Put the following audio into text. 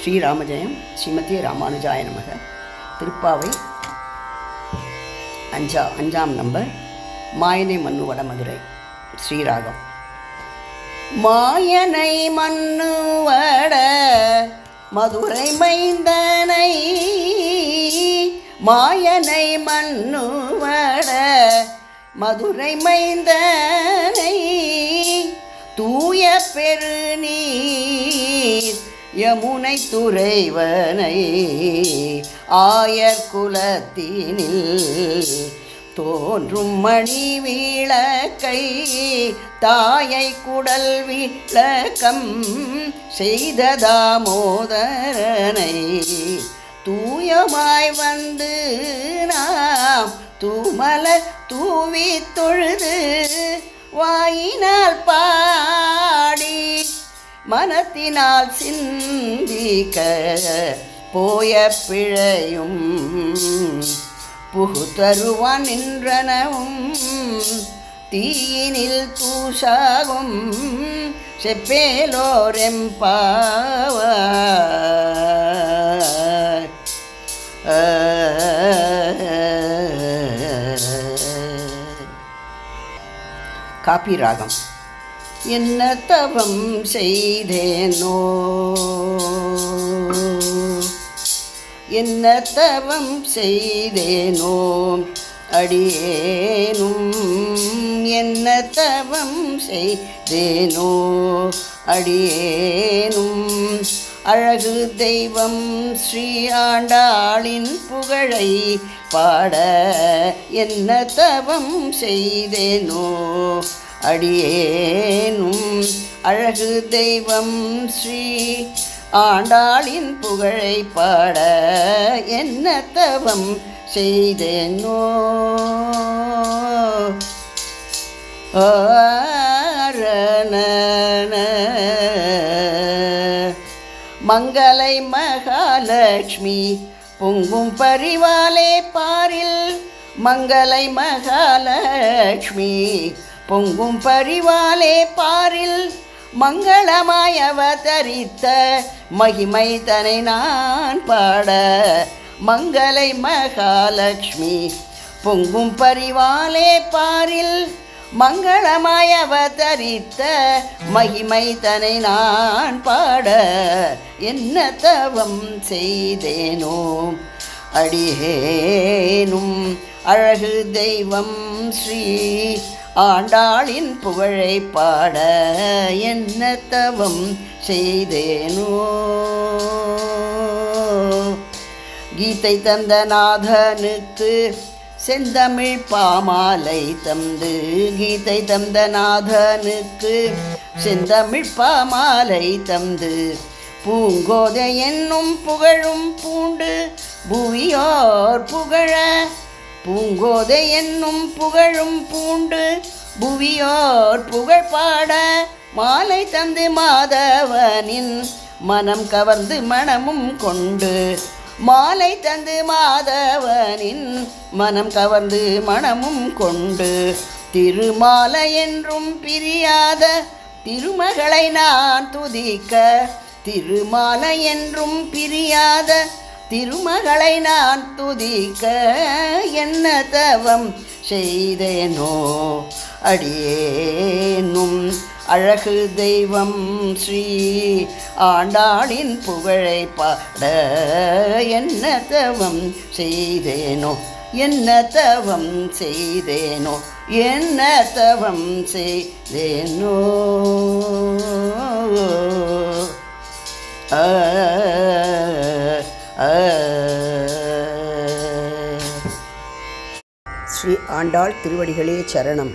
ஸ்ரீராமஜெயம் ஸ்ரீமதி ராமானுஜாய நமக. திருப்பாவை அஞ்சா அஞ்சாம் நம்பர் மாயனை மண்ணு வடமதுரை ஸ்ரீராகம். மாயனை மண்ணு வட மதுரை மைந்தனை மாயனை மண்ணு வட மதுரை மைந்தனை யமுனை துறைவனை ஆயர் குலத்தினில் தோன்றும் மணி விளக்கை தாயை குடல் விளக்கம் செய்த தாமோதரனை தூயமாய் வந்து நாம் தூமல தூவி தொழுது வாயினால் பா மனத்தினால் சிந்திக்க போய பிழையும் புகு தருவான் நின்றனவும். தீயினில் தூசாகும் செப்பேலோரெம்பாவ காப்பி ராகம் என்ன தவம் செய்தேனோ? என்ன தவம் செய்தேனோ? அடியேனும் என்ன தவம் செய்தேனோ? அடியேனும் அழகு தெய்வம் ஸ்ரீ ஆண்டாளின் புகழை பாட என்ன தவம் செய்தேனோ? அடியேனும் அழகு தெய்வம் ஸ்ரீ ஆண்டாளின் புகழை பாட என்ன தவம் செய்தேனோ? மங்களை மகாலட்சுமி பொங்கும் பரிவாலே பாரில். மங்களை மகாலட்சுமி பொங்கும் பரிவாலே பாரில் மங்களமாய் அவதரித்த மகிமை தனை நான் பாட. மங்களை மகாலட்சுமி பொங்கும் பரிவாலே பாரில் மங்களமாய் அவதரித்த மகிமை தனை நான் பாட. என்ன தவம் செய்தேனோ அடியேனும் அழகு தெய்வம் ஸ்ரீ ஆண்டாளின் புகழை பாட என்ன தவம் செய்தேனோ? கீதை தந்த நாதனுக்கு செந்தமிழ் பாமாலை தந்து கீதை தந்த நாதனுக்கு செந்தமிழ் பாமாலை தந்து பூங்கோதை என்னும் புகழும் பூண்டு புவியோர் புகழ பூங்கோதை என்னும் புகழும் பூண்டு புவியோர் புகழ் பாட மாலை தந்து மாதவனின் மனம் கவர்ந்து மனமும் கொண்டு. மாலை தந்து மாதவனின் மனம் கவர்ந்து மனமும் கொண்டு. திருமாலை என்றும் பிரியாத திருமகளை நான் துதிக்க. திருமாலை என்றும் பிரியாத திருமகளை நான் துதிக்க என்ன தவம் செய்தேனோ அடியேனும் அழகு தெய்வம் ஸ்ரீ ஆண்டாளின் புகழை பாட என்ன தவம் செய்தேனோ என்ன தவம் செய்தேனோ என்ன தவம் செய்தேனோ. ஆ. ஸ்ரீ ஆண்டாள் திருவடிகளே சரணம்.